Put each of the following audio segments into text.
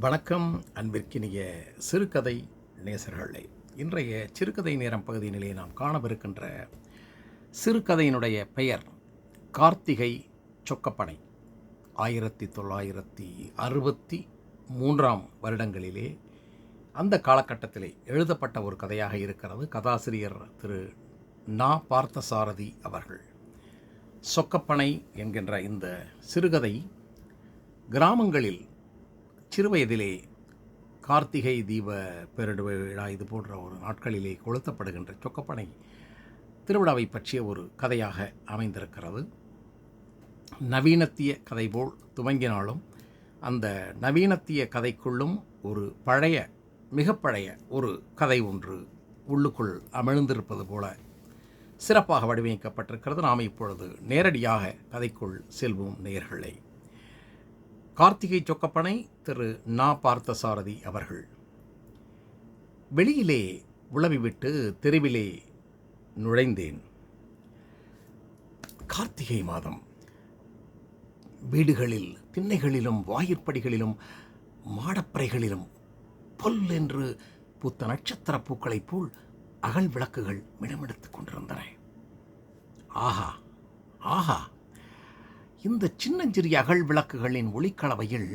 வணக்கம் அன்பிற்கினிய சிறுகதை நேசர்களே. இன்றைய சிறுகதை நேரம் பகுதியினிலே நாம் காணவிருக்கின்ற சிறுகதையினுடைய பெயர் கார்த்திகை சொக்கப்பனை. ஆயிரத்தி தொள்ளாயிரத்தி அறுபத்தி மூன்றாம் வருடங்களிலே அந்த காலகட்டத்திலே எழுதப்பட்ட ஒரு கதையாக இருக்கிறது. கதாசிரியர் திரு நா. பார்த்தசாரதி அவர்கள். சொக்கப்பனை என்கின்ற இந்த சிறுகதை கிராமங்களில் சிறுவயதிலே கார்த்திகை தீப பேரிடுவ விழா இது போன்ற ஒரு நாட்களிலே கொளுத்தப்படுகின்ற சொக்கப்பனை திருவிழாவை பற்றிய ஒரு கதையாக அமைந்திருக்கிறது. நவீனத்திய கதை போல் துவங்கினாலும் அந்த நவீனத்திய கதைக்குள்ளும் ஒரு பழைய மிக பழைய ஒரு கதை ஒன்று உள்ளுக்குள் அமிழ்ந்திருப்பது போல சிறப்பாக வடிவமைக்கப்பட்டிருக்கிறது. நாம் இப்பொழுது நேரடியாக கதைக்குள் செல்வோம் நேர்களை. கார்த்திகை சொக்கப்பனை திரு நா பார்த்தசாரதி அவர்கள். வெளியிலே உளவிவிட்டு தெருவிலே நுழைந்தேன். கார்த்திகை மாதம். வீடுகளில் திண்ணைகளிலும் வாயிற்படிகளிலும் மாடப்பறைகளிலும் பொல் என்று பூத்த நட்சத்திர பூக்களைப் போல் அகல் விளக்குகள் மிடமெடுத்துக் கொண்டிருந்தன. ஆஹா ஆஹா! இந்த சின்னஞ்சிறிய அகல் விளக்குகளின் ஒளிக்கலவையில்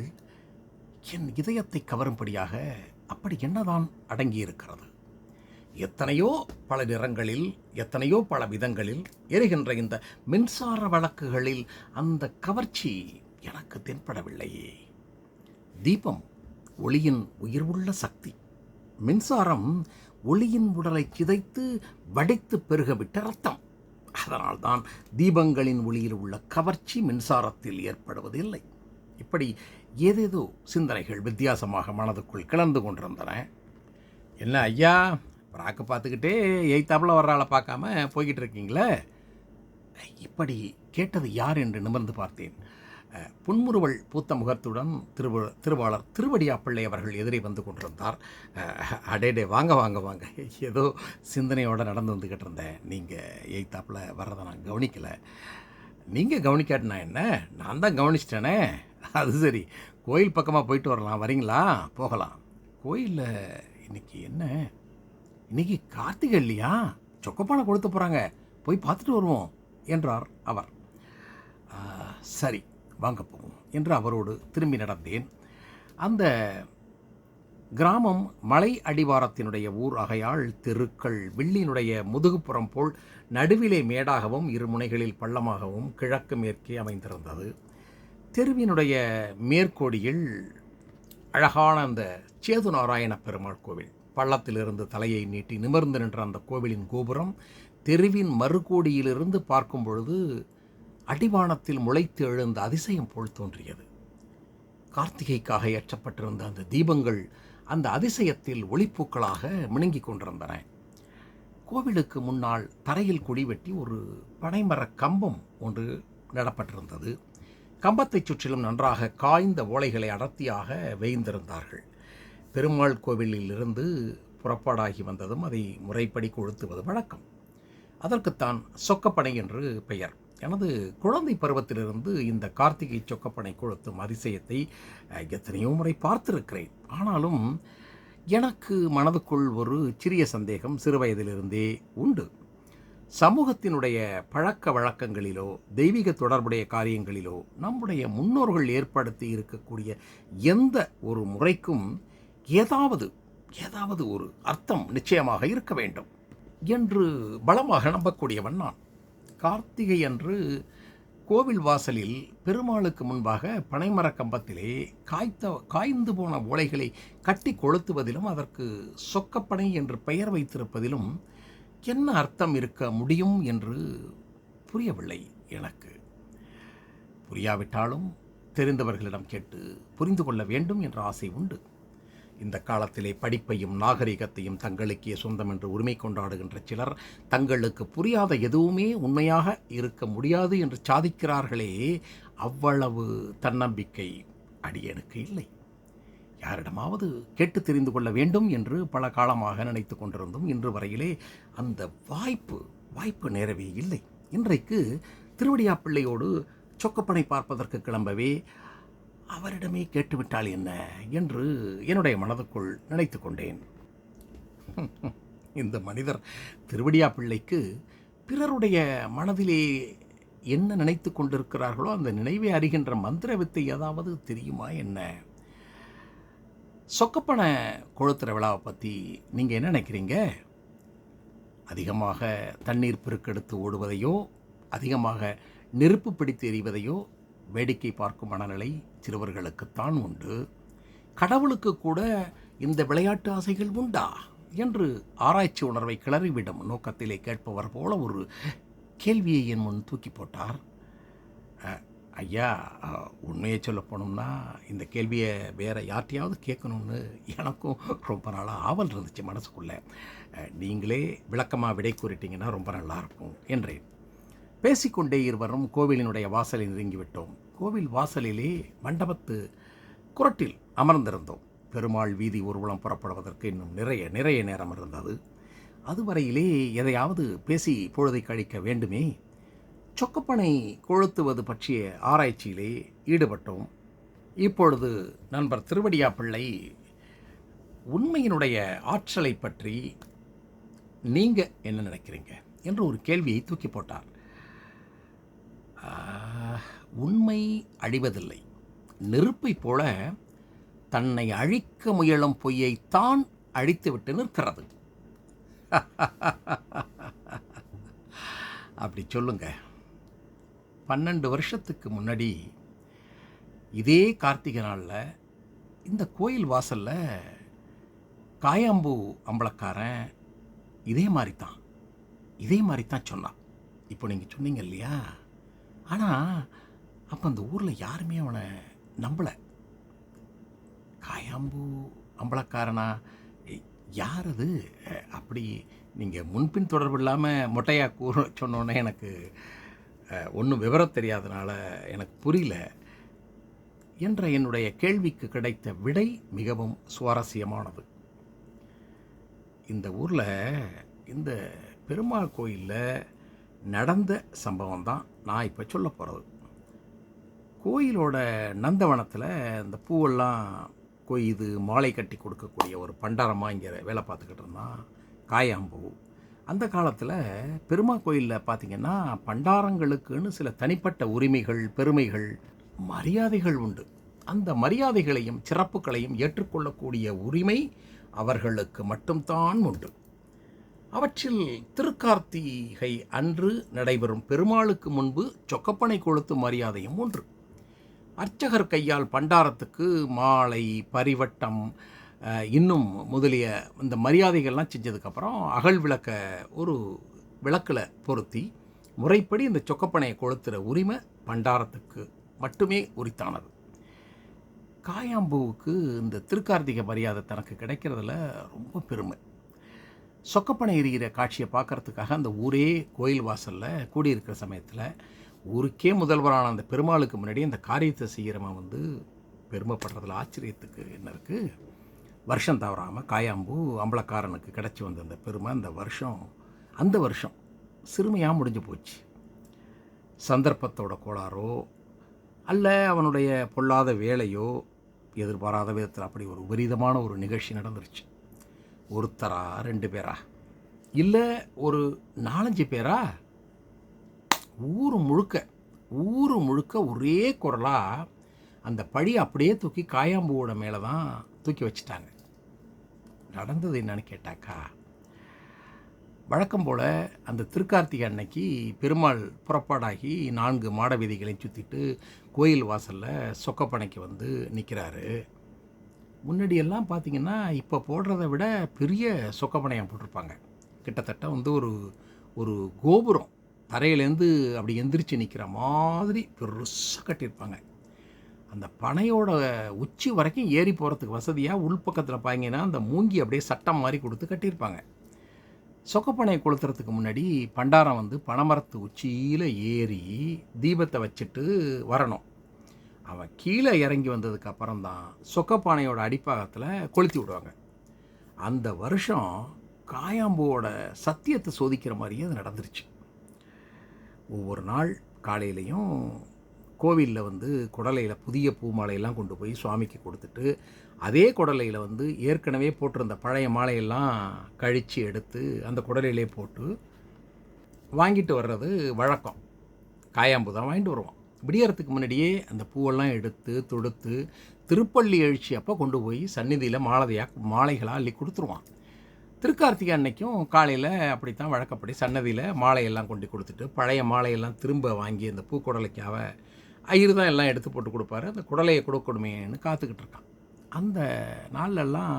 என் இதயத்தை கவரும்படியாக அப்படி என்னதான் அடங்கியிருக்கிறது? எத்தனையோ பல நிறங்களில் எத்தனையோ பல விதங்களில் எரிகின்ற இந்த மின்சார வழக்குகளில் அந்த கவர்ச்சி எனக்கு தென்படவில்லையே. தீபம் ஒளியின் உயிர்வுள்ள சக்தி. மின்சாரம் ஒளியின் உடலை சிதைத்து வடித்து பெருகவிட்ட ரத்தம். அதனால்தான் தீபங்களின் ஒளியில் உள்ள கவர்ச்சி மின்சாரத்தில் ஏற்படுவதில்லை. இப்படி ஏதேதோ சிந்தனைகள் வித்தியாசமாக மனதுக்குள் கிளந்து கொண்டிருந்தன. என்ன ஐயா ராக்கு பார்த்துக்கிட்டே எய்த்தாப்பில் வர்ற ஆளை பார்க்காம போய்கிட்டு இருக்கீங்களே? இப்படி கேட்டது யார் என்று நிமிர்ந்து பார்த்தேன். புன்முறுவல் பூத்த முகத்துடன் திருவ திருவாளர் திருவடியாப்பிள்ளை அவர்கள் எதிரே வந்து கொண்டிருந்தார். அடேடே வாங்க வாங்க வாங்க. ஏதோ சிந்தனையோடு நடந்து வந்துக்கிட்டு இருந்தேன். நீங்கள் எய்த்தாப்பில் வர்றதை நான் கவனிக்கலை. நீங்கள் கவனிக்காட்டினா என்ன? நான் தான் கவனிச்சிட்டேனே. அது சரி. கோயில் பக்கமாக போயிட்டு வரலாம். வரீங்களா? போகலாம். கோயிலில் இன்றைக்கி என்ன? இன்னைக்கு கார்த்திகை இல்லையா? சொக்கப்பானை கொடுத்து போகிறாங்க போய் பார்த்துட்டு வருவோம் என்றார் அவர். சரி. வாங்க போவோம் என்று அவரோடு திரும்பி நடந்தேன். அந்த கிராமம் மலை அடிவாரத்தினுடைய ஊர் ஆகையால் தெருக்கள் வில்லினுடைய முதுகுப்புறம் போல் நடுவிலே மேடாகவும் இரு முனைகளில் பள்ளமாகவும் கிழக்கு மேற்கே அமைந்திருந்தது. தெருவினுடைய மேற்கோடியில் அழகான அந்த சேது நாராயண பெருமாள் கோவில். பள்ளத்திலிருந்து தலையை நீட்டி நிமிர்ந்து நின்ற அந்த கோவிலின் கோபுரம் தெருவின் மறுகோடியிலிருந்து பார்க்கும் பொழுது அடிவானத்தில் முளைத்து எழுந்த அதிசயம் போல் தோன்றியது. கார்த்திகைக்காக ஏற்றப்பட்டிருந்த அந்த தீபங்கள் அந்த அதிசயத்தில் ஒளிப்பூக்களாக மினுங்கிக் கொண்டிருந்தன. கோவிலுக்கு முன்னால் தரையில் குழி வெட்டி ஒரு பனைமரக் கம்பம் ஒன்று நடப்பட்டிருந்தது. கம்பத்தைச் சுற்றிலும் நன்றாக காய்ந்த ஓலைகளை அடர்த்தியாக வேய்ந்திருந்தார்கள். பெருமாள் கோவிலில் இருந்து புறப்பாடாகி வந்ததும் அதை முறைப்படி கொளுத்துவது வழக்கம். அதற்குத்தான் சொக்கப்பனை என்று பெயர். எனது குழந்தை பருவத்திலிருந்து இந்த கார்த்திகை சொக்கப்பனை கொளுத்தும் அதிசயத்தை எத்தனையோ முறை பார்த்திருக்கிறேன். ஆனாலும் எனக்கு மனதுக்குள் ஒரு சிறிய சந்தேகம் சிறுவயதிலிருந்தே உண்டு. சமூகத்தினுடைய பழக்க வழக்கங்களிலோ தெய்வீக தொடர்புடைய காரியங்களிலோ நம்முடைய முன்னோர்கள் ஏற்படுத்தி இருக்கக்கூடிய எந்த ஒரு முறைக்கும் ஏதாவது ஏதாவது ஒரு அர்த்தம் நிச்சயமாக இருக்க வேண்டும் என்று பலமாக நம்பக்கூடியவன் நான். கார்த்திகை அன்று கோவில் வாசலில் பெருமாளுக்கு முன்பாக பனைமரக் கம்பத்திலே காய்த்த காய்ந்து போன ஓலைகளை கட்டி கொளுத்துவதிலும் அதற்கு சொக்கப்பனை என்று பெயர் வைத்திருப்பதிலும் என்ன அர்த்தம் இருக்க முடியும் என்று புரியவில்லை எனக்கு. புரியாவிட்டாலும் தெரிந்தவர்களிடம் கேட்டு புரிந்து கொள்ள வேண்டும் என்ற ஆசை உண்டு. இந்த காலத்திலே படிப்பையும் நாகரிகத்தையும் தங்களுக்கே சொந்தம் என்று உரிமை கொண்டாடுகின்ற சிலர் தங்களுக்கு புரியாத எதுவுமே உண்மையாக இருக்க முடியாது என்று சாதிக்கிறார்களே அவ்வளவு தன்னம்பிக்கை அடியனுக்கு இல்லை. யாரிடமாவது கேட்டு தெரிந்து கொள்ள வேண்டும் என்று பல காலமாக நினைத்து கொண்டிருந்தும். இன்று வரையிலே அந்த வாய்ப்பு வாய்ப்பு நேரவே இல்லை. இன்றைக்கு திருவடியா பிள்ளையோடு சொக்கப்பனை பார்ப்பதற்கு கிளம்பவே அவரிடமே கேட்டுவிட்டால் என்ன என்று என்னுடைய மனதுக்குள் நினைத்து கொண்டேன். இந்த மனிதர் திருவடியா பிள்ளைக்கு பிறருடைய மனதிலே என்ன நினைத்து கொண்டிருக்கிறார்களோ அந்த நினைவை அறிகின்ற மந்திர வித்தை ஏதாவது தெரியுமா என்ன? சொக்கப்பன கொளுத்துற விழாவை பற்றி நீங்கள் என்ன நினைக்கிறீங்க? அதிகமாக தண்ணீர் பெருக்கெடுத்து ஓடுவதையோ அதிகமாக நெருப்பு பிடித்து எறிவதையோ வேடிக்கை பார்க்கும் மனநிலை சிறுவர்களுக்குத்தான் உண்டு. கடவுளுக்கு கூட இந்த விளையாட்டு ஆசைகள் உண்டா? என்று ஆராய்ச்சி உணர்வை கிளறிவிடும் நோக்கத்திலே கேட்பவர் போல ஒரு கேள்வியை என் முன் தூக்கி போட்டார். ஐயா உண்மையை சொல்ல போனோம்னா இந்த கேள்வியை வேறு யார்ட்டையாவது கேட்கணும்னு எனக்கும் ரொம்ப நாளாக ஆவல் இருந்துச்சு மனசுக்குள்ளே. நீங்களே விளக்கமாக விடை கூறிட்டீங்கன்னா ரொம்ப நல்லா இருக்கும் என்றேன். பேசிக்கொண்டே இருவரும் கோவிலினுடைய வாசலை நெருங்கிவிட்டோம். கோவில் வாசலிலே மண்டபத்து குரட்டில் அமர்ந்திருந்தோம். பெருமாள் வீதி ஊர்வலம் புறப்படுவதற்கு இன்னும் நிறைய நிறைய நேரம் இருந்தது. அதுவரையிலே எதையாவது பேசி பொழுதை கழிக்க வேண்டுமே? சொக்கப்பனை கொளுத்துவது பற்றிய ஆராய்ச்சியிலே ஈடுபட்டோம். இப்பொழுது நண்பர் திருவடியா பிள்ளை உண்மையினுடைய ஆற்றலை பற்றி நீங்கள் என்ன நினைக்கிறீங்க? என்று ஒரு கேள்வியை தூக்கி போட்டார். உண்மை அழிவதில்லை. நெருப்பைப் போல தன்னை அழிக்க முயலும் பொய்யைத்தான் அழித்துவிட்டு நிற்கிறது. அப்படி சொல்லுங்க. பன்னெண்டு வருஷத்துக்கு முன்னாடி இதே கார்த்திகை நாளில் இந்த கோயில் வாசலில் காயாம்பூ அம்பலக்காரன் இதே மாதிரி தான் இதே மாதிரி தான் சொன்னான். இப்போ நீங்கள் சொன்னீங்க இல்லையா? ஆனால் அப்போ அந்த ஊரில் யாருமே அவனை நம்பலை. காயாம்பூ அம்பலக்காரனா? யார் அது? அப்படி நீங்கள் முன்பின் தொடர்பு இல்லாமல் மொட்டையாக கூற சொன்னோன்னே எனக்கு ஒன்றும் விவரம் தெரியாதனால எனக்கு புரியல. என்ற என்னுடைய கேள்விக்கு கிடைத்த விடை மிகவும் சுவாரஸ்யமானது. இந்த ஊரில் இந்த பெருமாள் கோயிலில் நடந்த சம்பவம் தான் நான் இப்போ சொல்ல போகிறது கோயிலோட நந்தவனத்தில் இந்த பூவெல்லாம் கொய்து மாலை கட்டி கொடுக்கக்கூடிய ஒரு பண்டாரமாக இங்கே வேலை பார்த்துக்கிட்டு இருந்தான் காயாம்பூ. அந்த காலத்தில் பெருமா கோயிலில் பார்த்திங்கன்னா பண்டாரங்களுக்குன்னு சில தனிப்பட்ட உரிமைகள் பெருமைகள் மரியாதைகள் உண்டு. அந்த மரியாதைகளையும் சிறப்புகளையும் ஏற்றுக்கொள்ளக்கூடிய உரிமை அவர்களுக்கு மட்டும்தான் உண்டு. அவற்றில் திருக்கார்த்திகை அன்று நடைபெறும் பெருமாளுக்கு முன்பு சொக்கப்பனை கொளுத்து மரியாதையும் ஒன்று. அர்ச்சகர் கையால் பண்டாரத்துக்கு மாலை பரிவட்டம் இன்னும் முதலிய இந்த மரியாதைகள்லாம் செஞ்சதுக்கப்புறம் அகல் விளக்க ஒரு விளக்கில் பொருத்தி முறைப்படி இந்த சொக்கப்பனையை கொளுத்துற உரிமை பண்டாரத்துக்கு மட்டுமே உரித்தானது. காயாம்பூவுக்கு இந்த திருக்கார்த்திகை மரியாதை தனக்கு கிடைக்கிறதுல ரொம்ப பெருமை. சொக்கப்பனை எரிகிற காட்சியை பார்க்கறதுக்காக அந்த ஊரே கோயில் வாசலில் கூடியிருக்கிற சமயத்தில் ஊருக்கே முதல்வரான அந்த பெருமாளுக்கு முன்னாடி அந்த காரியத்தை செய்கிறவன் வந்து பெருமைப்படுறதுல ஆச்சரியத்துக்கு என்ன இருக்குது வருஷம் தவறாமல் காயாம்பூ அம்பலக்காரனுக்கு கிடச்சி வந்த அந்த பெருமை அந்த வருஷம் அந்த வருஷம் சிறுமையாக முடிஞ்சு போச்சு. சந்தர்ப்பத்தோட கோளாறோ அல்ல அவனுடைய பொல்லாத வேலையோ எதிர்பாராத விதத்தில் அப்படி ஒரு விபரீதமான ஒரு நிகழ்ச்சி நடந்துருச்சு. ஒருத்தரா? ரெண்டு பேரா? இல்லை ஒரு நாலஞ்சு பேரா? ஊர் முழுக்க ஊர் முழுக்க ஒரே குரலாக அந்த பழி அப்படியே தூக்கி காயாம்பூவோட மேலே தான் தூக்கி வச்சிட்டாங்க. நடந்தது என்னன்னு கேட்டாக்கா வழக்கம் போல் அந்த திருக்கார்த்திகை அன்னைக்கு பெருமாள் புறப்பாடாகி நான்கு மாட வீதிகளையும் சுற்றிட்டு கோயில் வாசலில் சொக்கப்பனைக்கு வந்து நிற்கிறாரு முன்னாடியெல்லாம் பார்த்திங்கன்னா இப்போ போடுறத விட பெரிய சொக்கப்பனையாக போட்டிருப்பாங்க. கிட்டத்தட்ட வந்து ஒரு ஒரு கோபுரம் தரையிலேருந்து அப்படி எந்திரிச்சு நிற்கிற மாதிரி பெருசாக கட்டியிருப்பாங்க. அந்த பனையோட உச்சி வரைக்கும் ஏறி போகிறதுக்கு வசதியாக உள்பக்கத்தில் பாத்தீங்கன்னா அந்த மூங்கி அப்படியே சட்டம் மாதிரி கொடுத்து கட்டியிருப்பாங்க. சொக்கப்பனையை கொளுத்துறதுக்கு முன்னாடி பண்டாரம் வந்து பனைமரத்து உச்சியில் ஏறி தீபத்தை வச்சுட்டு வரணும். அவன் கீழே இறங்கி வந்ததுக்கு அப்புறம் தான் சொக்கப்பானையோட அடிப்பாகத்தில் கொளுத்தி விடுவாங்க. அந்த வருஷம் காயாம்பூவோட சத்தியத்தை சோதிக்கிற மாதிரியே அது நடந்துருச்சு. ஒவ்வொரு நாள் காலையிலையும் கோவிலில் வந்து குடலையில் புதிய பூ மாலையெல்லாம் கொண்டு போய் சுவாமிக்கு கொடுத்துட்டு அதே குடலையில் வந்து ஏற்கனவே போட்டிருந்த பழைய மாலையெல்லாம் கழித்து எடுத்து அந்த குடலையிலே போட்டு வாங்கிட்டு வர்றது வழக்கம். காயாம்பு தான் வாங்கிட்டு வருவோம் விடியறதுக்கு முன்னாடியே அந்த பூவெல்லாம் எடுத்து தொடுத்து திருப்பள்ளி எழுச்சி அப்போ கொண்டு போய் சந்நிதியில் மாலதையாக மாலைகளாக அள்ளி கொடுத்துருவான். திருக்கார்த்திகை அன்னைக்கும் காலையில் அப்படித்தான் வழக்கப்படி சன்னதியில் மாலையெல்லாம் கொண்டு கொடுத்துட்டு பழைய மாலையெல்லாம் திரும்ப வாங்கி அந்த பூக்குடலைக்காக ஐயர் தான் எல்லாம் எடுத்து போட்டு கொடுப்பாரு. அந்த குடலையை கொடுக்கணுமேனு காத்துக்கிட்டு இருக்கான். அந்த நாள்லெல்லாம்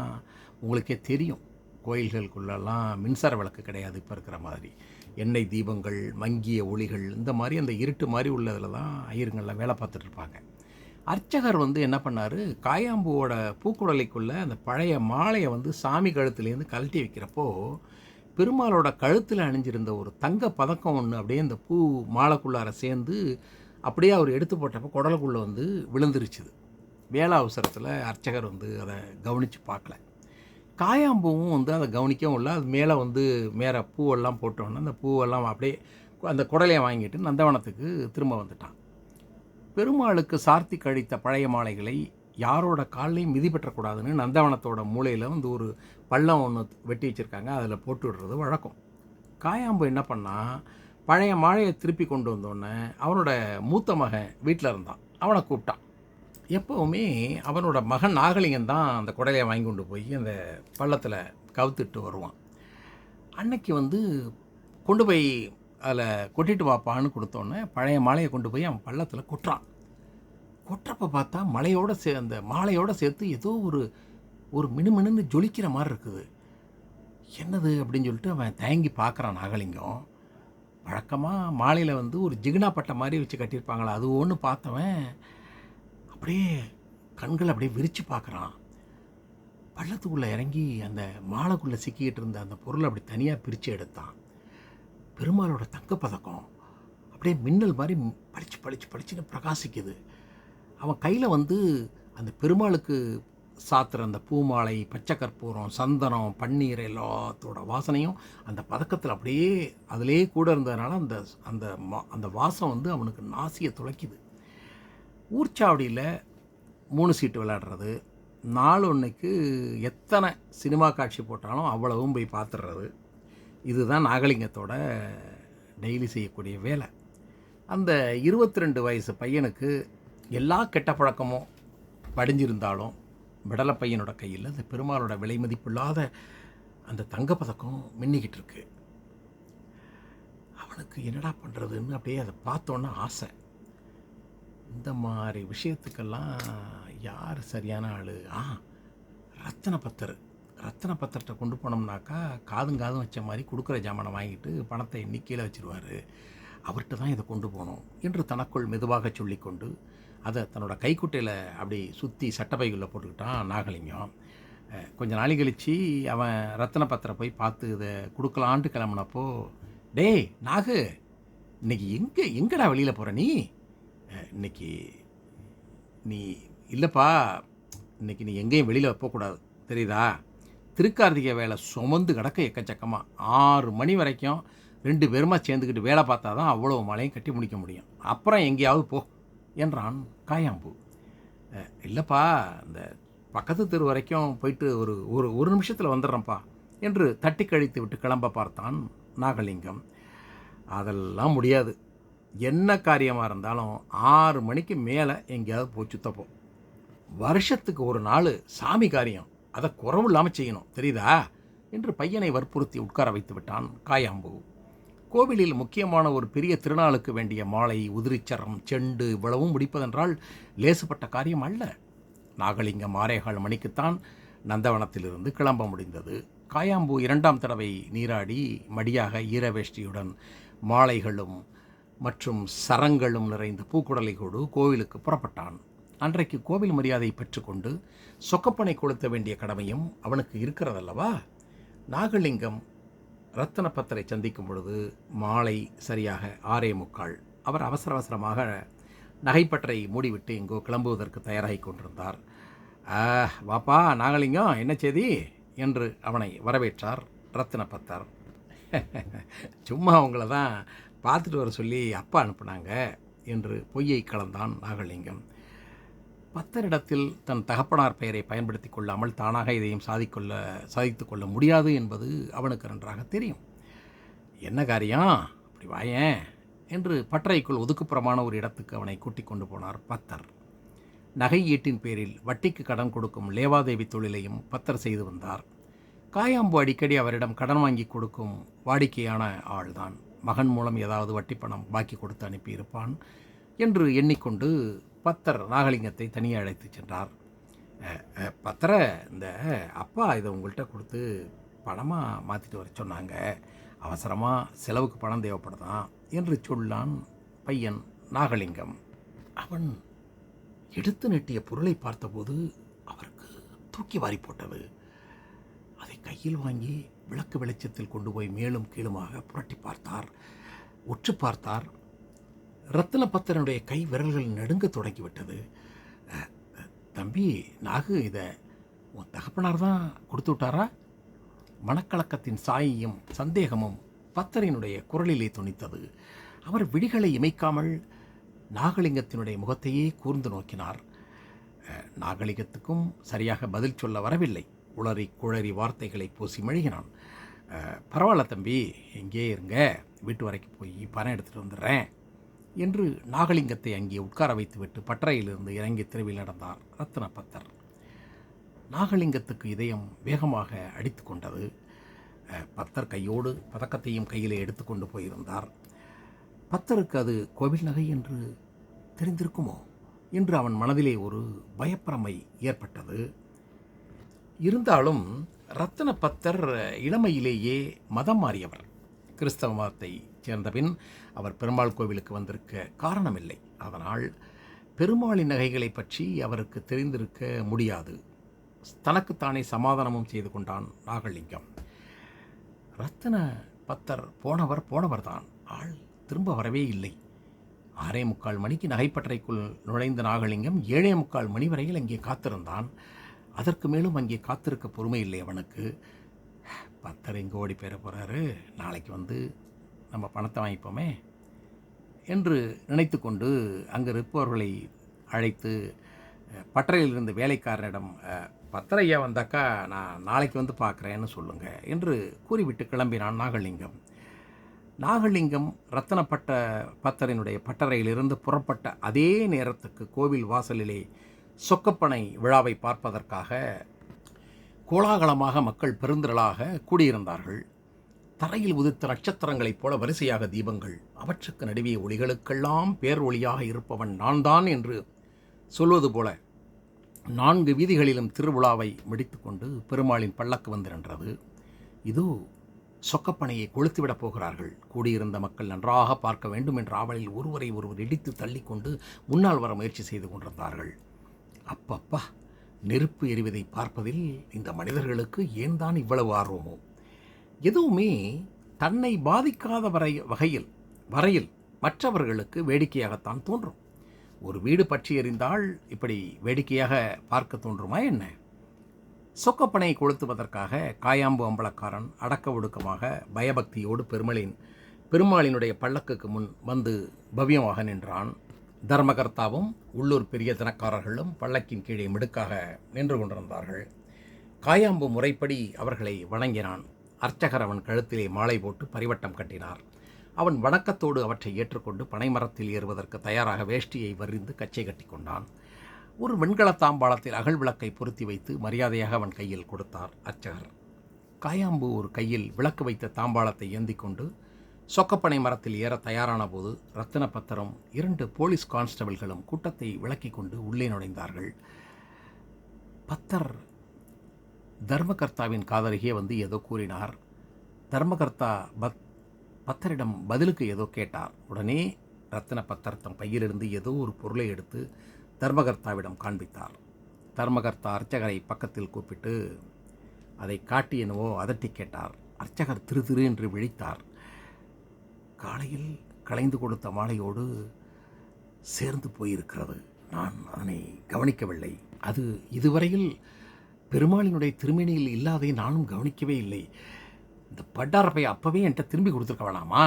உங்களுக்கே தெரியும். கோயில்களுக்குள்ளெல்லாம் மின்சார விளக்கு கிடையாது இப்போ இருக்கிற மாதிரி. எண்ணெய் தீபங்கள் மங்கிய ஒளிகள் இந்த மாதிரி அந்த இருட்டு மாதிரி உள்ளதில் தான் ஐயருங்களில் வேலை பார்த்துட்டு இருப்பாங்க. அர்ச்சகர் வந்து என்ன பண்ணார்? காயாம்பூவோட பூக்குடலைக்குள்ளே அந்த பழைய மாலையை வந்து சாமி கழுத்துலேருந்து கழட்டி வைக்கிறப்போ பெருமாளோட கழுத்தில் அணிஞ்சிருந்த ஒரு தங்க பதக்கம் ஒன்று அப்படியே அந்த பூ மாலைக்குள்ளார சேர்ந்து அப்படியே அவர் எடுத்து போட்டப்போ குடலுக்குள்ளே வந்து விழுந்துருச்சுது. வேலை அவசரத்தில் அர்ச்சகர் வந்து அதை கவனித்து பார்க்கல. காயாம்பூவும் வந்து அதை கவனிக்கவும் இல்லை. அது மேலே வந்து மேலே பூவெல்லாம் போட்டோன்னே அந்த பூவெல்லாம் அப்படியே அந்த குடலையை வாங்கிட்டு நந்தவனத்துக்கு திரும்ப வந்துட்டான். பெருமாளுக்கு சார்த்தி கழித்த பழைய மாலைகளை யாரோட கால்லையும் மிதி பெற்றக்கூடாதுன்னு நந்தவனத்தோட மூலையில் வந்து ஒரு பள்ளம் ஒன்று வெட்டி வச்சுருக்காங்க. அதில் போட்டு விடுறது வழக்கம். காயாம்பு என்ன பண்ணால் பழைய மாலையை திருப்பி கொண்டு வந்தோடனே அவனோட மூத்த மகன் வீட்டில் இருந்தான். அவனை கூப்பிட்டான். எப்போவுமே அவனோட மகன் நாகலிங்கம் தான் அந்த குடலையை வாங்கி கொண்டு போய் அந்த பள்ளத்தில் கவுத்துட்டு வருவான். அன்னைக்கு வந்து கொண்டு போய் அதில் கொட்டிட்டு வாப்பான்னு கொடுத்தோன்னே பழைய மாலையை கொண்டு போய் அவன் பள்ளத்தில் கொட்டுறான். கொட்டுறப்ப பார்த்தா மலையோடு சே அந்த மாலையோடு சேர்த்து ஏதோ ஒரு ஒரு மினுமினுன்னு ஜொலிக்கிற மாதிரி இருக்குது. என்னது அப்படின்னு சொல்லிட்டு அவன் தயங்கி பார்க்குறான் நாகலிங்கம். வழக்கமாக மாலையில் வந்து ஒரு ஜிகினா பட்டை மாதிரி வச்சு கட்டியிருப்பாங்களா? அது ஒன்று பார்த்தவன் அப்படியே கண்கள் அப்படியே விரித்து பார்க்குறான். பள்ளத்துக்குள்ளே இறங்கி அந்த மாலைக்குள்ளே சிக்கிக்கிட்டு இருந்த அந்த பொருளை அப்படி தனியாக பிரித்து எடுத்தான். பெருமாளோட தங்கப்பதக்கம் அப்படியே மின்னல் மாதிரி பளிச்சு பளிச்சு பளிச்சுன்னு பிரகாசிக்குது. அவன் கையில் வந்து அந்த பெருமாளுக்கு சாத்துற அந்த பூமாலை பச்சை கற்பூரம் சந்தனம் பன்னீர் எல்லாத்தோட வாசனையும் அந்த பதக்கத்தில் அப்படியே அதிலே கூட இருந்ததுனால அந்த அந்த மா- அந்த வாசம் வந்து அவனுக்கு நாசியை துளைக்குது. ஊர்ச்சாவடியில் மூணு சீட்டு விளையாடுறது நாலு ஒன்றுக்கு எத்தனை சினிமா காட்சி போட்டாலும் அவ்வளவும் போய் பார்த்துடுறது இதுதான் நாகலிங்கத்தோட டெய்லி செய்யக்கூடிய வேலை. அந்த இருபத்தி ரெண்டு வயசு பையனுக்கு எல்லா கெட்ட பழக்கமும் படிஞ்சிருந்தாலும் விடலை பையனோட கையில் அந்த பெருமாளோட விலை மதிப்பில்லாத அந்த தங்கப்பதக்கம் மின்னிக்கிட்டு இருக்கு. அவனுக்கு என்னடா பண்ணுறதுன்னு அப்படியே அதை பார்த்தோன்னே ஆசை. இந்த மாதிரி விஷயத்துக்கெல்லாம் யார் சரியான ஆள்? ஆ ரத்தன பத்தர் ரத்தன பத்திரத்தை கொண்டு போனோம்னாக்கா காதும் காதும் வச்ச மாதிரி கொடுக்குற ஜாமானை வாங்கிட்டு பணத்தை எண்ணிக்கையில் கீழே அவர்கிட்ட தான் இதை கொண்டு போகணும் என்று தனக்குள் மெதுவாக சொல்லிக்கொண்டு அதை தன்னோட கைக்குட்டையில் அப்படி சுற்றி சட்டப்பைகளில் போட்டுக்கிட்டான் நாகலிங்கம். கொஞ்சம் நாளை கழித்து அவன் ரத்தன பத்திரம் போய் பார்த்து இதை கொடுக்கலான்ட்டு கிளம்புனப்போ டேய் நாகு இன்னைக்கு எங்கே எங்கடா வெளியில் போகிற நீ? இன்னைக்கு நீ இல்லைப்பா இன்னைக்கு நீ எங்கேயும் வெளியில் போகக்கூடாது. தெரியுதா? திருக்கார்த்திகை வேலை சுமந்து கிடக்க எக்கச்சக்கமாக ஆறு மணி வரைக்கும் ரெண்டு பேருமா சேர்ந்துக்கிட்டு வேலை பார்த்தா தான் அவ்வளோ மழையும் கட்டி முடிக்க முடியும். அப்புறம் எங்கேயாவது போ என்றான் காயாம்பூ. இல்லைப்பா இந்த பக்கத்து தெரு வரைக்கும் போயிட்டு ஒரு ஒரு ஒரு நிமிஷத்தில் வந்துடுறேன்ப்பா என்று தட்டி கழித்து விட்டு கிளம்ப பார்த்தான் நாகலிங்கம். அதெல்லாம் முடியாது. என்ன காரியமாக இருந்தாலும் ஆறு மணிக்கு மேலே எங்கேயாவது போய் சுத்தப்போம். வருஷத்துக்கு ஒரு நாள் சாமி காரியம். அதை குறவு இல்லாமல் செய்யணும். தெரியுதா? என்று பையனை வற்புறுத்தி உட்கார வைத்து விட்டான் காயாம்பு. கோவிலில் முக்கியமான ஒரு பெரிய திருநாளுக்கு வேண்டிய மாலை உதிரிச்சரம் செண்டு இவ்வளவும் முடிப்பதென்றால் லேசுப்பட்ட காரியம் அல்ல. நாகலிங்கம் ஆரேகால் மணிக்குத்தான் நந்தவனத்திலிருந்து கிளம்ப முடிந்தது. காயாம்பு இரண்டாம் தடவை நீராடி மடியாக ஈரவேஷ்டியுடன் மாலைகளும் மற்றும் சரங்களும் நிறைந்த பூக்குடலைகோடு கோவிலுக்கு புறப்பட்டான். அன்றைக்கு கோவில் மரியாதை பெற்றுக்கொண்டு சொக்கப்பனை கொளுத்த வேண்டிய கடமையும் அவனுக்கு இருக்கிறதல்லவா? நாகலிங்கம் ரத்தனப்பத்தரை சந்திக்கும் பொழுது மாலை சரியாக ஆறே முக்கால். அவர் அவசர அவசரமாக நகைப்பற்றை மூடிவிட்டு எங்கோ கிளம்புவதற்கு தயாராகி கொண்டிருந்தார். "ஆ, வாப்பா நாகலிங்கம் என்ன செய்தி? என்று அவனை வரவேற்றார் ரத்தினப்பத்தர். சும்மா உங்களை தான் பார்த்துட்டு வர சொல்லி அப்பா அனுப்புனாங்க என்று பொய்யை கலந்தான் நாகலிங்கம். பத்தரிடத்தில் தன் தகப்பனார் பெயரை பயன்படுத்தி கொள்ளாமல் தானாக இதையும் சாதிக்கொள்ள சாதித்து கொள்ள முடியாது என்பது அவனுக்கு நன்றாக தெரியும். என்ன காரியம் அப்படி வாயேன் என்று பற்றைக்குள் ஒதுக்குப்புறமான ஒரு இடத்துக்கு அவனை கூட்டிக் கொண்டு போனார் பத்தர். நகை ஈட்டின் பேரில் வட்டிக்கு கடன் கொடுக்கும் லேவாதேவி தொழிலையும் பத்தர் செய்து வந்தார். காயாம்பு அடிக்கடி அவரிடம் கடன் வாங்கி கொடுக்கும் வாடிக்கையான ஆள்தான். மகன் மூலம் ஏதாவது வட்டி பணம் பாக்கி கொடுத்து அனுப்பியிருப்பான் என்று எண்ணிக்கொண்டு பத்தர் நாகலிங்கத்தை தனியே அழைத்து சென்றார். பத்தரை பத்தர இந்த அப்பா இதை உங்கள்கிட்ட கொடுத்து பணமாக மாற்றிட்டு வர சொன்னாங்க. அவசரமாக செலவுக்கு பணம் தேவைப்படுதான் என்று சொல்லான் பையன் நாகலிங்கம். அவன் எடுத்து நெட்டிய பொருளை பார்த்தபோது அவருக்கு தூக்கி வாரி போட்டது. அதை கையில் வாங்கி விளக்கு வெளிச்சத்தில் கொண்டு போய் மேலும் கீழுமாக புரட்டி பார்த்தார். உற்று பார்த்தார். ரத்தினபத்தனுடைய கை விரல்கள் நடுங்க தொடங்கிவிட்டது. தம்பி நாகு இதை உன் தகப்பனார் தான் கொடுத்து விட்டாரா? மனக்கலக்கத்தின் சாயையும் சந்தேகமும் பத்தரினுடைய குரலிலே துணித்தது அவர் விழிகளை இமைக்காமல் நாகலிங்கத்தினுடைய முகத்தையே கூர்ந்து நோக்கினார். நாகலிங்கத்துக்கும் சரியாக பதில் சொல்ல வரவில்லை. உளறி குழறி வார்த்தைகளை பூசி மெழுகினான். பரவாயில்ல தம்பி எங்கே இருங்க. வீட்டு வரைக்கும் போய் பணம் எடுத்துகிட்டு வந்துடுறேன் என்று நாகலிங்கத்தை அங்கே உட்கார வைத்துவிட்டு பட்டறையிலிருந்து இறங்கி தெருவில் நடந்தார் ரத்ன பத்தர் நாகலிங்கத்துக்கு இதயம் வேகமாக அடித்து கொண்டது. பத்தர் கையோடு பதக்கத்தையும் கையிலே எடுத்துக்கொண்டு போயிருந்தார். பத்தருக்கு அது கோவில் நகை என்று தெரிந்திருக்குமோ? என்று அவன் மனதிலே ஒரு பயப்பிரமை ஏற்பட்டது. இருந்தாலும் ரத்தன பத்தர் இளமையிலேயே மதம் மாறியவர். கிறிஸ்தவ மதத்தை சேர்ந்தபின் அவர் பெருமாள் கோவிலுக்கு வந்திருக்க காரணமில்லை. அதனால் பெருமாளின் நகைகளை பற்றி அவருக்கு தெரிந்திருக்க முடியாது. தனக்குத்தானே சமாதானமும் செய்து கொண்டான் நாகலிங்கம். ரத்தன பத்தர் போனவர் போனவர்தான். ஆள் திரும்ப வரவே இல்லை. ஆறே முக்கால் மணிக்கு நகைப்பட்டறைக்குள் நுழைந்த நாகலிங்கம் ஏழே முக்கால் மணி வரையில் அங்கே காத்திருந்தான். அதற்கு மேலும் அங்கே காத்திருக்க பொறுமை இல்லை அவனுக்கு. பத்தர் எங்கே ஓடி பெற போகிறாரு நாளைக்கு வந்து நம்ம பணத்தை வாங்கிப்போமே என்று நினைத்து கொண்டு அங்கே இருப்பவர்களை அழைத்து பட்டறையிலிருந்து பட்டறையில் இருந்த வேலைக்காரனிடம் பத்தரையா வந்தாக்கா நான் நாளைக்கு வந்து பார்க்குறேன்னு சொல்லுங்கள் என்று கூறிவிட்டு கிளம்பினான் நாகலிங்கம். நாகலிங்கம் ரத்தனப்பட்ட பத்தரினுடைய பட்டறையிலிருந்து புறப்பட்ட அதே நேரத்துக்கு கோவில் வாசலிலே சொக்கப்பனை விழாவை பார்ப்பதற்காக கோலாகலமாக மக்கள் பெருந்திரளாக கூடியிருந்தார்கள். தரையில் உதித்த நட்சத்திரங்களைப் போல வரிசையாக தீபங்கள் அவற்றுக்கு நடுவே ஒளிகளுக்கெல்லாம் பேர் ஒளியாக இருப்பவன் நான் தான் என்று சொல்வது போல நான்கு வீதிகளிலும் திருவிழாவை முடித்துக்கொண்டு பெருமாளின் பல்லக்கு வந்து நின்றது. இதோ சொக்கப்பனையை கொளுத்துவிடப் போகிறார்கள். கூடியிருந்த மக்கள் நன்றாக பார்க்க வேண்டும் என்ற ஆவலில் ஒருவரை ஒருவர் இடித்து தள்ளிக்கொண்டு முன்னால் வர முயற்சி செய்து கொண்டிருந்தார்கள். அப்பப்பா நெருப்பு எரிவதை பார்ப்பதில் இந்த மனிதர்களுக்கு ஏன் தான் இவ்வளவு ஆர்வமோ? எதுவுமே தன்னை பாதிக்காத வரை வகையில் வரையில் மற்றவர்களுக்கு வேடிக்கையாகத்தான் தோன்றும். ஒரு வீடு பற்றி எறிந்தால் இப்படி வேடிக்கையாக பார்க்க தோன்றுமா என்ன? சொக்கப்பனை கொளுத்துவதற்காக காயாம்பு அம்பலக்காரன் அடக்க ஒடுக்கமாக பயபக்தியோடு பெருமளின் பெருமாளினுடைய பல்லக்குக்கு முன் வந்து பவ்யமாக நின்றான். தர்மகர்த்தாவும் உள்ளூர் பெரிய தனக்காரர்களும் பள்ளக்கின் கீழே மிடுக்காக நின்று கொண்டிருந்தார்கள். காயாம்பு முறைப்படி அவர்களை வணங்கினான். அர்ச்சகர் அவன் கழுத்திலே மாலை போட்டு பரிவட்டம் கட்டினார். அவன் வணக்கத்தோடு அவற்றை ஏற்றுக்கொண்டு பனைமரத்தில் ஏறுவதற்கு தயாராக வேஷ்டியை வரிந்து கச்சை கட்டி கொண்டான். ஒரு வெண்கல தாம்பாளத்தில் அகல் விளக்கை பொருத்தி வைத்து மரியாதையாக அவன் கையில் கொடுத்தார் அர்ச்சகர். காயாம்பு ஒரு கையில் விளக்கு வைத்த தாம்பாளத்தை ஏந்தி கொண்டு சொக்கப்பனை மரத்தில் ஏற தயாரான போது ரத்தினபத்திரம் இரண்டு போலீஸ் கான்ஸ்டபிள்களும் கூட்டத்தை விளக்கி கொண்டு உள்ளே நுழைந்தார்கள். பத்தர் தர்மகர்த்தாவின் காதருகே வந்து ஏதோ கூறினார். தர்மகர்த்தா பத் பத்தரிடம் பதிலுக்கு ஏதோ கேட்டார். உடனே ரத்தின பத்தர் தம் பையிலிருந்து ஏதோ ஒரு பொருளை எடுத்து தர்மகர்த்தாவிடம் காண்பித்தார். தர்மகர்த்தா அர்ச்சகரை பக்கத்தில் கூப்பிட்டு அதை காட்டி என்னவோ அதட்டி கேட்டார். அர்ச்சகர் திரு திரு என்று விழித்தார். காலையில் களைந்து கொடுத்த மாலையோடு சேர்ந்து போயிருக்கிறது. நான் அதனை கவனிக்கவில்லை. அது இதுவரையில் பெருமாளினுடைய திருமேனியில் இல்லாதை நானும் கவனிக்கவே இல்லை. இந்த பட்டாரப்பை அப்பவே என்கிட்ட திரும்பி கொடுத்துருக்க வேணாமா?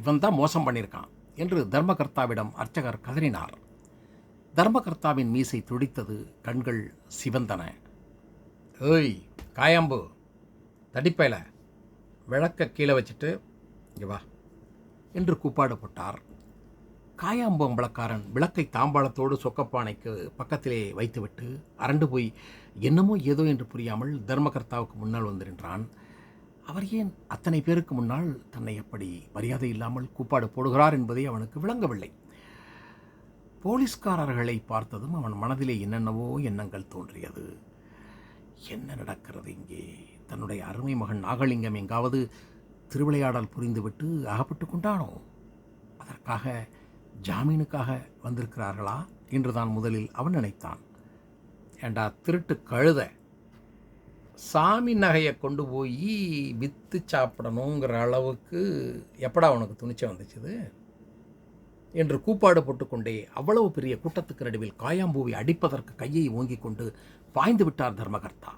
இவன் தான் மோசம் பண்ணியிருக்கான் என்று தர்மகர்த்தாவிடம் அர்ச்சகர் கதறினார். தர்மகர்த்தாவின் மீசை துடித்தது கண்கள் சிவந்தன. ஏய் காயாம்பு தடிப்பையில் விளக்க கீழே வச்சுட்டு இங்கே வா. என்று கூப்பாடப்பட்டார். காயாம்பம்பளக்காரன் விளக்கை தாம்பாளத்தோடு சொக்கப்பானைக்கு பக்கத்திலே வைத்துவிட்டு அரண்டு போய் என்னமோ ஏதோ என்று புரியாமல் தர்மகர்த்தாவுக்கு முன்னால் வந்து நின்றான். அவர் ஏன் அத்தனை பேருக்கு முன்னால் தன்னை எப்படி மரியாதை இல்லாமல் கூப்பாடு போடுகிறார் என்பதை அவனுக்கு விளங்கவில்லை. போலீஸ்காரர்களை பார்த்ததும் அவன் மனதிலே என்னென்னவோ எண்ணங்கள் தோன்றியது. என்ன நடக்கிறது இங்கே? தன்னுடைய அருமை மகன் நாகலிங்கம் எங்காவது திருவிளையாடல் புரிந்துவிட்டு அகப்பட்டு கொண்டானோ? அதற்காக ஜாமீனுக்காக வந்திருக்கிறார்களா? என்று தான் முதலில் அவன் நினைத்தான். ஏண்டா திருட்டு கழுத? சாமி நகையை கொண்டு போய் விற்று சாப்பிடணுங்கிற அளவுக்கு எப்படா உனக்கு துணிச்சம் வந்துச்சுது? என்று கூப்பாடு போட்டுக்கொண்டே அவ்வளவு பெரிய கூட்டத்துக்கு நடுவில் காயாம்பூவை அடிப்பதற்கு கையை ஓங்கிக் கொண்டு பாய்ந்து விட்டார் தர்மகர்த்தா.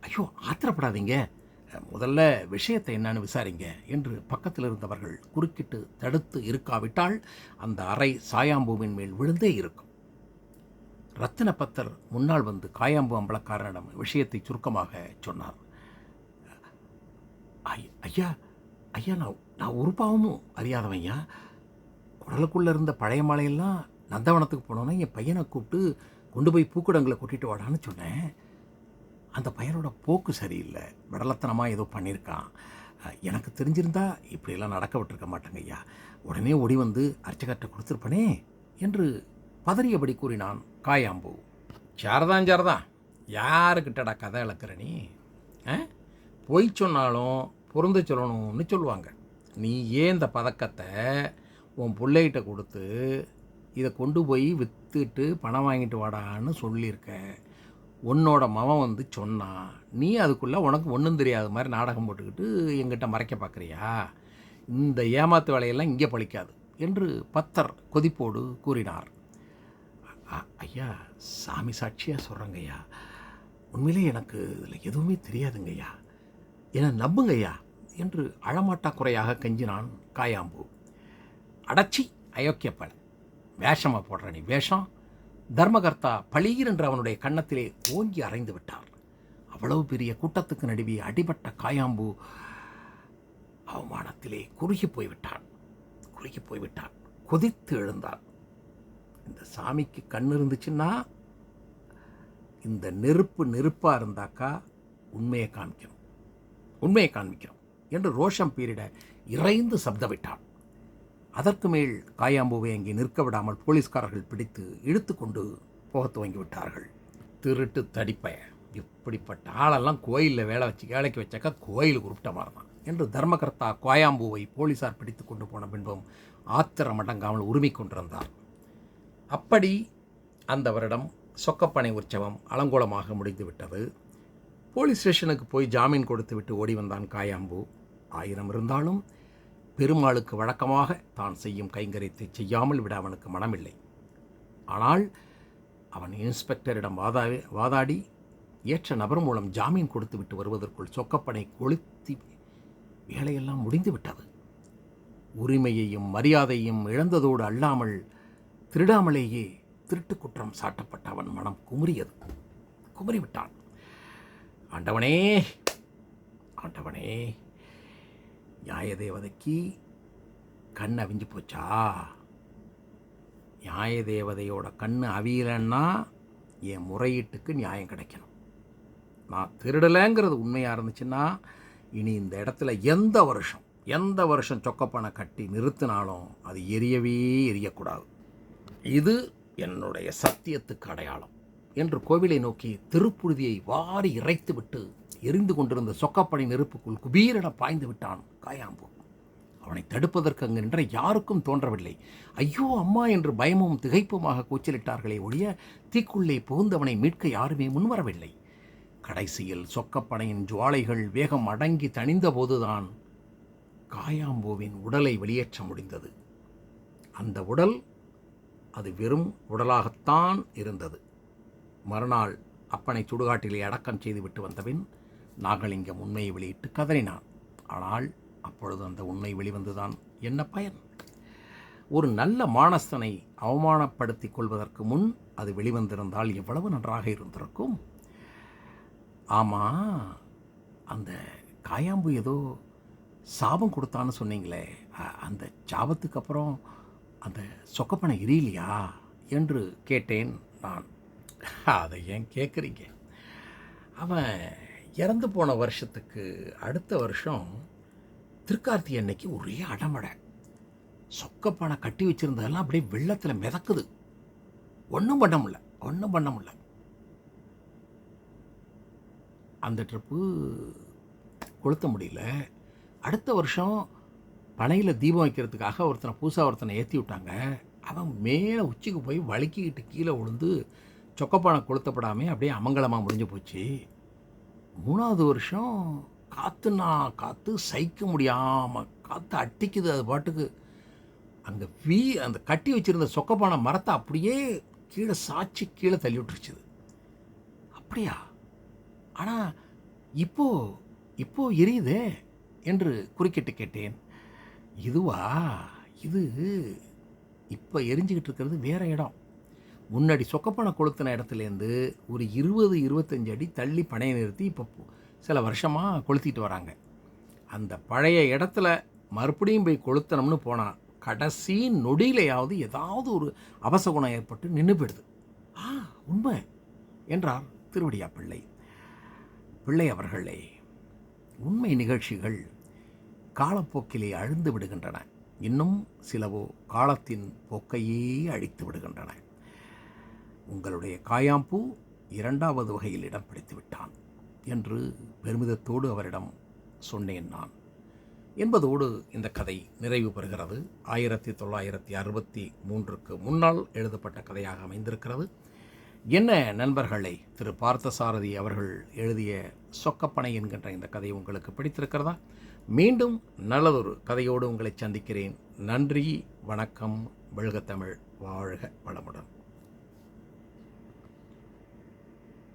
ஐயோ ஆத்திரப்படாதீங்க. முதல்ல விஷயத்தை என்னன்னு விசாரிங்க என்று பக்கத்தில் இருந்தவர்கள் குறுக்கிட்டு தடுத்து இருக்காவிட்டால் அந்த அறை சாயாம்பூவின் மேல் விழுந்தே இருக்கும். ரத்தினபத்தர் முன்னால் வந்து காயாம்பு அம்பலக்காரனிடம் விஷயத்தை சுருக்கமாக சொன்னார். ஐ- ஐயா ஐயா நான் நான் ஒரு பாவமும் அறியாதவன் ஐயா. குடலுக்குள்ளே இருந்த பழைய மலையெல்லாம் நந்தவனத்துக்கு போனோன்னா என் பையனை கூப்பிட்டு கொண்டு போய் பூக்குடங்களை கொட்டிட்டு வாடான்னு சொன்னேன். அந்த பையனோட போக்கு சரியில்லை. விடலத்தனமாக ஏதோ பண்ணியிருக்கான். எனக்கு தெரிஞ்சிருந்தா இப்படியெல்லாம் நடக்க விட்டுருக்க மாட்டேங்க ஐயா. உடனே ஓடி வந்து அர்ச்சகர்கிட்ட கொடுத்துருப்பனே என்று பதறியபடி கூறினான் காயாம்பூ. சாரதான் சாரதான் யாருக்கிட்டடா கதை இழக்கிற நீ? ஆ? பொய் சொன்னாலும் பொருந்த சொல்லணும்னு சொல்லுவாங்க. நீ ஏன் இந்த பதக்கத்தை உன் பிள்ளைகிட்ட கொடுத்து இதை கொண்டு போய் விற்றுட்டு பணம் வாங்கிட்டு வாடான்னு சொல்லியிருக்க? உன்னோட மவன் வந்து சொன்னான் நீ அதுக்குள்ளே உனக்கு ஒன்றும் தெரியாத மாதிரி நாடகம் போட்டுக்கிட்டு எங்கிட்ட மறைக்க பார்க்குறியா இந்த ஏமாத்து வேலையெல்லாம் இங்கே பழிக்காது என்று பத்தர் கொதிப்போடு கூறினார். ஐயா சாமி சாட்சியாக சொல்கிறேங்கய்யா உண்மையிலே எனக்கு இதில் எதுவுமே தெரியாதுங்கய்யா. என்னை நம்புங்கய்யா என்று அழமாட்டா குறையாக கெஞ்சினான் காயாம்பு. அடச்சி அயோக்கியப்பல வேஷமாக போடுற நீ வேஷம் தர்மகர்த்தா பளீர் என்று அவனுடைய கன்னத்திலே ஓங்கி அறைந்து விட்டார். அவ்வளவு பெரிய கூட்டத்துக்கு நடுவே அடிபட்ட காயாம்பு அவமானத்திலே குறுகி போய்விட்டான். குறுகி போய்விட்டான். கொதித்து எழுந்தான். இந்த சாமிக்கு கண் இருந்துச்சுன்னா இந்த நெருப்பு நெருப்பாக இருந்தாக்கா உண்மையை காமிக்கணும் உண்மையை காண்பிக்கிறோம் என்று ரோஷம் பீரிட இறைந்து சப்தமிட்டான். அதற்கு மேல் காயாம்பூவை அங்கே நிற்க விடாமல் போலீஸ்காரர்கள் பிடித்து இழுத்துக்கொண்டு போக துவங்கி விட்டார்கள் திருட்டு தடிப்பய. இப்படிப்பட்ட ஆளெல்லாம் கோயிலில் வேலை வச்சு வேலைக்கு வச்சாக்கா கோயிலுக்கு உருப்பிட்ட மாதிரி தான் என்று தர்மகர்த்தா கோயாம்பூவை போலீசார் பிடித்து கொண்டு போன பின்பும் ஆத்திரம் அடங்காமல் உரிமை கொண்டிருந்தார். அப்படி அந்த வருடம் சொக்கப்பனை உற்சவம் அலங்கோலமாக முடிந்துவிட்டது. போலீஸ் ஸ்டேஷனுக்கு போய் ஜாமீன் கொடுத்து விட்டு ஓடி வந்தான் காயாம்பு. ஆயிரம் இருந்தாலும் பெருமாளுக்கு வழக்கமாக தான் செய்யும் கைங்கரியத்தை செய்யாமல் விட அவனுக்கு மனமில்லை. ஆனால் அவன் இன்ஸ்பெக்டரிடம் வாதா வாதாடி ஏற்ற நபர் மூலம் ஜாமீன் கொடுத்துவிட்டு வருவதற்குள் சொக்கப்பனை கொளுத்தி வேலையெல்லாம் முடிந்துவிட்டது உரிமையையும் மரியாதையும் இழந்ததோடு அல்லாமல் திருடாமலேயே திருட்டு குற்றம் சாட்டப்பட்ட அவன் மனம் குமுறியது. குமுறிவிட்டான். ஆண்டவனே ஆண்டவனே நியாய தேவதைக்கு கண் அவிஞ்சு போச்சா? நியாயதேவதையோட கண் அவியலன்னா என் முறையீட்டுக்கு நியாயம் கிடைக்கணும். நான் திருடலைங்கிறது உண்மையாக இருந்துச்சுன்னா இனி இந்த இடத்துல எந்த வருஷம் எந்த வருஷம் சொக்கப்பனை கட்டி நிறுத்தினாலும் அது எரியவே எரியக்கூடாது. இது என்னுடைய சத்தியத்துக்கு அடையாளம். என்று கோவிலை நோக்கி திருப்புழுதியை வாரி இறைத்துவிட்டு எரிந்து கொண்டிருந்த சொக்கப்பனை நெருப்புக்குள் குபீரென பாய்ந்து விட்டான் காயாம்பு. அவனை தடுப்பதற்கு அங்கு நின்ற யாருக்கும் தோன்றவில்லை. ஐயோ அம்மா என்று பயமும் திகைப்புமாக கூச்சலிட்டார்களே ஒழிய தீக்குள்ளே புகுந்தவனை மீட்க யாருமே முன்வரவில்லை. கடைசியில் சொக்கப்பனையின் ஜுவாலைகள் வேகம் அடங்கி தணிந்தபோதுதான் காயாம்பூவின் உடலை வெளியேற்ற முடிந்தது. அந்த உடல் அது வெறும் உடலாகத்தான் இருந்தது. மறுநாள் அப்பனை சுடுகாட்டிலே அடக்கம் செய்துவிட்டு வந்தபின் நாகலிங்கம் உண்மையை வெளியிட்டு கதறினான். ஆனால் அப்பொழுது அந்த உண்மை வெளிவந்துதான். என்ன பயன்? ஒரு நல்ல மானஸ்தனை அவமானப்படுத்திக் கொள்வதற்கு முன் அது வெளிவந்திருந்தால் எவ்வளவு நன்றாக இருந்திருக்கும்? ஆமாம் அந்த காயாம்பு ஏதோ சாபம் கொடுத்தான்னு சொன்னீங்களே அந்த சாபத்துக்கு அப்புறம் அந்த சொக்கப்பனை எரியலையா என்று கேட்டேன் நான். அதை ஏன் கேட்குறீங்க அவன் இறந்து போன வருஷத்துக்கு அடுத்த வருஷம் திருக்கார்த்தி அன்னைக்கு ஒரே அடமடை. சொக்கப்பானை கட்டி வச்சிருந்ததெல்லாம் அப்படியே வெள்ளத்தில் மிதக்குது. ஒன்றும் பண்ண முடில ஒன்றும் பண்ண முடில அந்த ட்ரிப்பு கொளுத்த முடியல. அடுத்த வருஷம் பனையில் தீபம் வைக்கிறதுக்காக ஒருத்தனை புதுசாக ஒருத்தனை ஏற்றி விட்டாங்க. அவன் மேலே உச்சிக்கு போய் வழுக்கிக்கிட்டு கீழே விழுந்து சொக்கப்பானை கொளுத்தப்படாமே அப்படியே அமங்கலமாக முடிஞ்சு போச்சு. மூணாவது வருஷம் காற்றுனா காற்று சகிக்க முடியாமல் காற்று அட்டிக்குது அது பாட்டுக்கு. அங்கே வீ அந்த கட்டி வச்சிருந்த சொக்கப்பான மரத்தை அப்படியே கீழே சாய்ச்சி கீழே தள்ளி விட்டுருச்சுது. அப்படியா? ஆனால் இப்போ இப்போ எரியுதே என்று குறுக்கிட்டு கேட்டேன். இதுவா? இது இப்போ எரிஞ்சுக்கிட்டு இருக்கிறது வேற இடம். முன்னாடி சொக்கப்பனை கொளுத்தின இடத்துலேருந்து ஒரு இருபது இருபத்தஞ்சு அடி தள்ளி பனையை நிறுத்தி இப்போ சில வருஷமாக கொளுத்திட்டு வராங்க. அந்த பழைய இடத்துல மறுபடியும் போய் கொளுத்தணும்னு போனால் கடைசி நொடியிலையாவது ஏதாவது ஒரு அவசகுணம் ஏற்பட்டு நின்று போயிடுது. ஆ உண்மை என்றார் திருவடியா பிள்ளை. பிள்ளை அவர்களே உண்மை நிகழ்ச்சிகள் காலப்போக்கிலே அழுந்து விடுகின்றன. இன்னும் சிலவோ காலத்தின் போக்கையே அழித்து விடுகின்றன. உங்களுடைய காயாம்பூ இரண்டாவது வகையில் இடம் பிடித்து விட்டான் என்று பெருமிதத்தோடு அவரிடம் சொன்னேன் நான். என்பதோடு இந்த கதை நிறைவு பெறுகிறது. ஆயிரத்தி தொள்ளாயிரத்தி அறுபத்தி மூன்றுக்கு முன்னால் எழுதப்பட்ட கதையாக அமைந்திருக்கிறது. என்ன நண்பர்களை திரு பார்த்தசாரதி அவர்கள் எழுதிய சொக்கப்பனை என்கின்ற இந்த கதை உங்களுக்கு பிடித்திருக்கிறதா? மீண்டும் நல்லதொரு கதையோடு உங்களை சந்திக்கிறேன். நன்றி வணக்கம் வெல்க தமிழ் வாழ்க வளமுடன்.